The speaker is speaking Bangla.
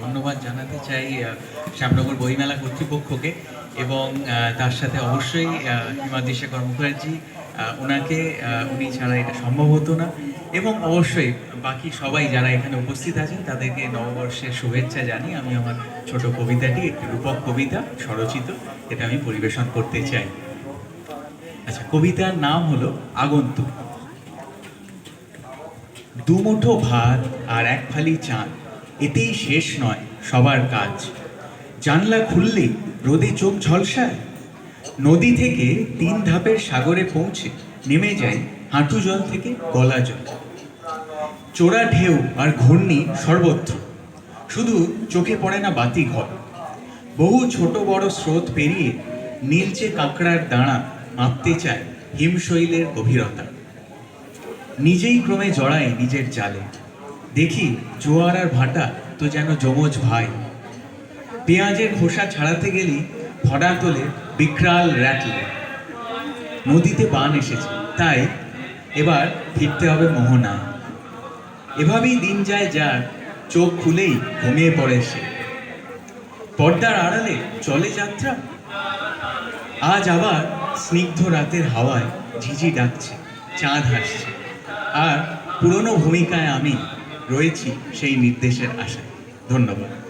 ধন্যবাদ জানাতে চাই শ্যামনগর বইমেলা কর্তৃপক্ষকে এবং তার সাথে অবশ্যই হিমাদ্রি শেখর মুখার্জি ওনাকে উনি ছাড়া এটা সম্ভব হতো না এবং অবশ্যই বাকি সবাই যারা এখানে উপস্থিত আছেন, তাদেরকে নববর্ষের শুভেচ্ছা জানি আমি আমার ছোট কবিতাটি, একটি রূপক কবিতা, স্বরচিত, এটা আমি পরিবেশন করতে চাই। আচ্ছা কবিতার নাম হলো আগন্তুক। দুমুঠো ভাত আর এক ফালি চাঁদ এতেই শেষ নয় সবার কাজ। জানলা খুললে রোদে চোখ ঝলসায় নদী থেকে তিন ধাপের সাগরে পৌঁছে নেমে যায় হাঁটু জল থেকে গলা জল। চোরা ঢেউ আর ঘূর্ণি সর্বত্র। শুধু চোখে পড়ে না বাতি ঘর। বহু ছোট বড় স্রোত পেরিয়ে নীলচে কাঁকড়ার দাঁড়া মাপতে চায় হিমশৈলের গভীরতা। নিজেই ক্রমে জড়ায় নিজের জালে। দেখি জোয়ার আর ভাটা তো যেন যমজ ভাই। পেঁয়াজের খোসা ছাড়াতে গেলি ভরা তোলে বিকরাল র্যাটলে। নদীতে বান এসেছে, তাই এবার ফিরতে হবে মোহনায় এভাবেই দিন যায় যার, চোখ খুলেই ঘুমিয়ে পড়ে সে। পর্দার আড়ালে চলে যাত্রা? আজ আবার স্নিগ্ধ রাতের হাওয়ায় ঝিঝি ডাকছে, চাঁদ হাসছে। আর পুরনো ভূমিকায় আমি রয়েছি সেই নির্দেশের আশায়। ধন্যবাদ।